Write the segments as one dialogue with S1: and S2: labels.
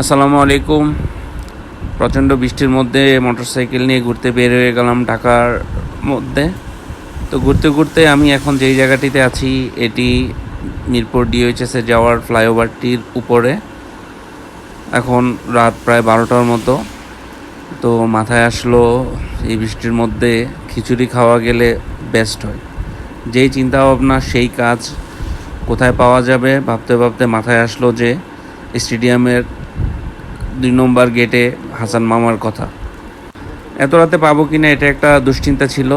S1: আসসালামু আলাইকুম। প্রচণ্ড বৃষ্টির মধ্যে মোটরসাইকেল নিয়ে ঘুরতে বের হয়ে গেলাম ঢাকার মধ্যে। তো ঘুরতে ঘুরতে আমি এখন যেই জায়গাটিতে আছি, এটি মিরপুর ডিওএইচএসে যাওয়ার ফ্লাইওভারটির উপরে। এখন রাত প্রায় বারোটার মতো। তো মাথায় আসলো, এই বৃষ্টির মধ্যে খিচুড়ি খাওয়া গেলে বেস্ট হয়। যেই চিন্তা ভাবনা সেই কাজ কোথায় পাওয়া যাবে, ভাবতে ভাবতে মাথায় আসলো যে স্টেডিয়ামের দুই নম্বর গেটে হাসান মামার কথা। এত রাতে পাবো কিনা এটা একটা দুশ্চিন্তা ছিল।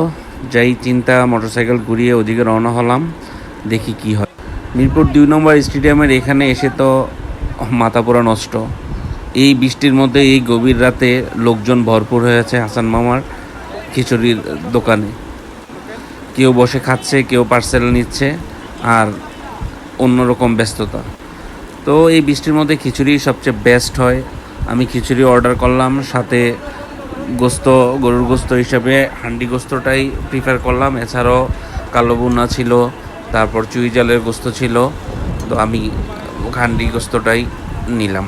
S1: যাই চিন্তা মোটরসাইকেল ঘুরিয়ে ওদিকে রওনা হলাম, দেখি কি হয়। মিরপুর দুই নম্বর স্টেডিয়ামের এখানে এসে তো মাথা পোড়া নষ্ট। এই বৃষ্টির মধ্যে এই গভীর রাতে লোকজন ভরপুর হয়েছে হাসান মামার খিচুড়ির দোকানে। কেউ বসে খাচ্ছে, কেউ পার্সেল নিচ্ছে, আর অন্যরকম ব্যস্ততা। তো এই বৃষ্টির মধ্যে খিচুড়ি সবচেয়ে বেস্ট হয়। আমি খিচুড়ি অর্ডার করলাম, সাথে গোস্ত, গরুর গোস্ত হিসাবে, হান্ডি গোস্তটাই প্রিফার করলাম। এছাড়াও কালো বুনা ছিল, তারপর চুই জালের গোস্ত ছিল, তো আমি হান্ডি গোস্তটাই নিলাম।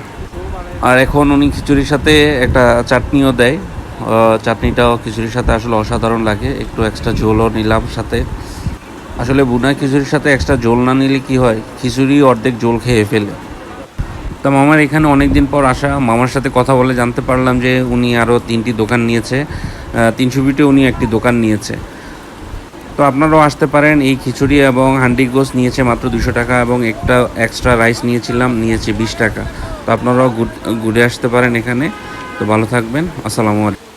S1: আর এখন উনি খিচুড়ির সাথে একটা চাটনিও দেয়। চাটনিটাও খিচুড়ির সাথে আসলে অসাধারণ লাগে, একটু এক্সট্রা ঝোলও নিলাম সাথে। আসলে বুনা খিচুড়ির সাথে এক্সট্রা ঝোল না নিলে কি হয়? খিচুড়ি অর্ধেক ঝোল খেয়ে ফেলে। তা মামার এখানে অনেক দিন পর আসা। মামার সাথে কথা বলে জানতে পারলাম যে উনি আরও তিনটি দোকান নিয়েছে। তিনশো ফিটে উনি একটি দোকান নিয়েছে। তো আপনারাও আসতে পারেন, এই খিচুড়ি এবং হান্ডি গোস নিয়েছে মাত্র দুশো টাকা এবং একটা এক্সট্রা রাইস নিয়েছিলাম, নিয়েছে বিশ টাকা। তো আপনারাও ঘুরে আসতে পারেন এখানে। তো ভালো থাকবেন, আসসালামু আলাইকুম।